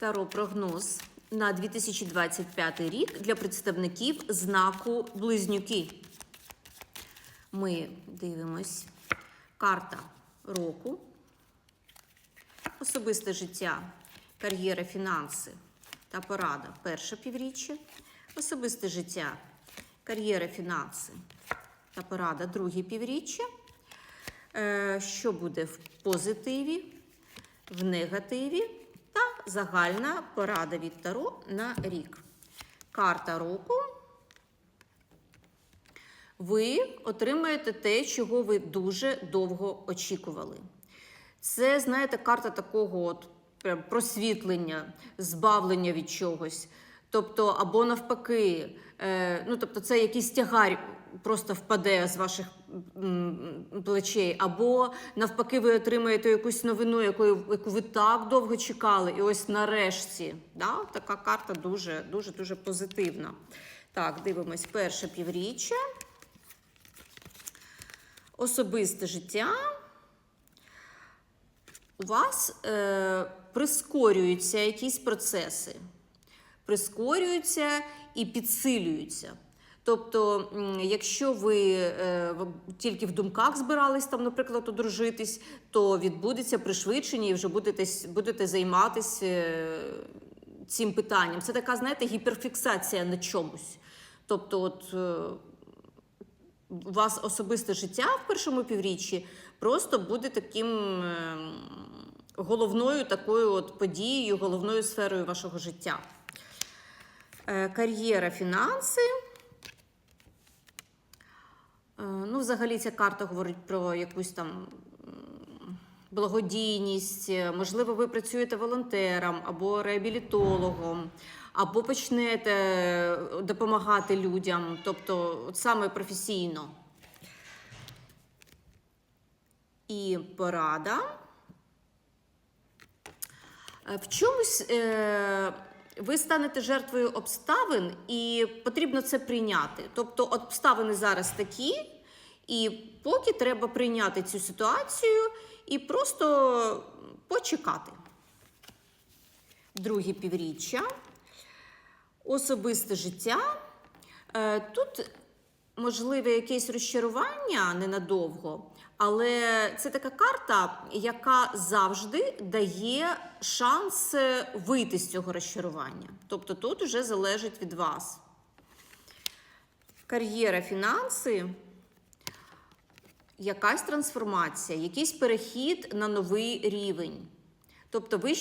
Таро прогноз на 2025 рік для представників знаку Близнюки. Ми дивимось. Карта року, особисте життя, кар'єра, фінанси та порада. Перше півріччя, особисте життя, кар'єра, фінанси та порада. Друге півріччя. Е, Що буде в позитиві, в негативі загальна порада від Таро на рік. Карта року. Ви отримаєте те, чого ви дуже довго очікували. Це, знаєте, карта такого от просвітлення, збавлення від чогось. Тобто, або навпаки, е, ну тобто, це якийсь тягар просто впаде з ваших плечей, або навпаки, ви отримаєте якусь новину, якою, яку ви так довго чекали, і ось нарешті. Да? Така карта дуже, дуже, дуже позитивна. Так, дивимось перше півріччя. Особисте життя. У вас е, прискорюються якісь процеси, прискорюються і підсилюються. Тобто, якщо ви е, тільки в думках збирались там, наприклад, одружитись, то відбудеться пришвидшення і вже будете, будете займатися е, цим питанням. Це така, знаєте, гіперфіксація на чомусь. Тобто, от. е, у вас особисте життя в першому півріччі просто буде таким ем, головною такою от подією, головною сферою вашого життя. Е, Кар'єра, фінанси. Е, Ну, взагалі, ця карта говорить про якусь там благодійність. Е, Можливо, ви працюєте волонтером або реабілітологом, або почнете допомагати людям, тобто от саме професійно. І порада. В чомусь е, ви станете жертвою обставин, і потрібно це прийняти. Тобто, обставини зараз такі, і поки треба прийняти цю ситуацію і просто почекати. Друге півріччя. Особисте життя. Е, Тут можливе якесь розчарування ненадовго, але це така карта, яка завжди дає шанс е, вийти з цього розчарування. Тобто тут вже залежить від вас. Кар'єра, фінанси. Якась трансформація, якийсь перехід на новий рівень. Тобто ви